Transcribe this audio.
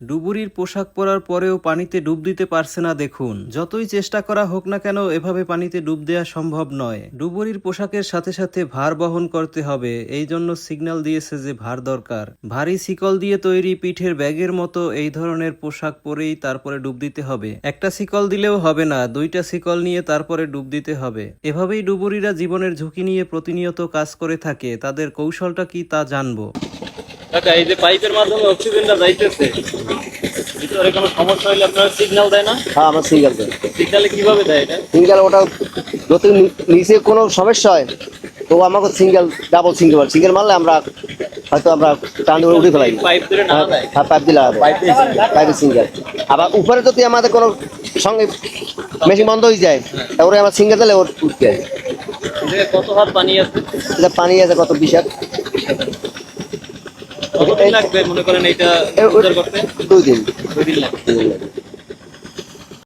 ডুবুরির পোশাক পরার পরেও পানিতে ডুব দিতে পারছে না দেখুন। যতই চেষ্টা করা হোক না কেন, এভাবে পানিতে ডুব দেওয়া সম্ভব নয়। ডুবুরির পোশাকের সাথে সাথে ভার বহন করতে হবে, এই জন্য সিগন্যাল দিয়েছে যে ভার দরকার। ভারী শিকল দিয়ে তৈরি পিঠের ব্যাগের মতো এই ধরনের পোশাক পরেই তারপরে ডুব দিতে হবে। একটা শিকল দিলেও হবে না, দুইটা শিকল নিয়ে তারপরে ডুব দিতে হবে। এভাবেই ডুবুরিরা জীবনের ঝুঁকি নিয়ে প্রতিনিয়ত কাজ করে থাকে, তাদের কৌশলটা কি তা জানব। কাকা এই যে পাইপের মাধ্যমে অক্সিজেনটা যাইতেছে ভিতরে কোনো সমস্যা হলে আপনারা সিগন্যাল দেয় না? হ্যাঁ আমার সিঙ্গেল সিগন্যালে কীভাবে দেয় এটা? সিঙ্গেল ওটা যদি নিচে কোনো সমস্যা হয় তো আমাকে সিঙ্গেল ডাবল সিঙ্গেল সিঙ্গেল মারলে আমরা হয়তো আমরা টান দিয়ে উঠে ফেলাই। পাইপ ধরে না হ্যাঁ পাইপ দিলে পাইপে সিঙ্গেল আবার উপরে যদি আমাদের কোনো সঙ্গে মেশিন বন্ধ হয়ে যায় তারপরে আমার সিঙ্গেল দিলে ওর উঠতে যায়। কত হাত পানি আছে? পানি আছে কত বিশাল কতদিন লাগবে? মনে করেন এটা দুই দিন। দুই দিন লাগবে।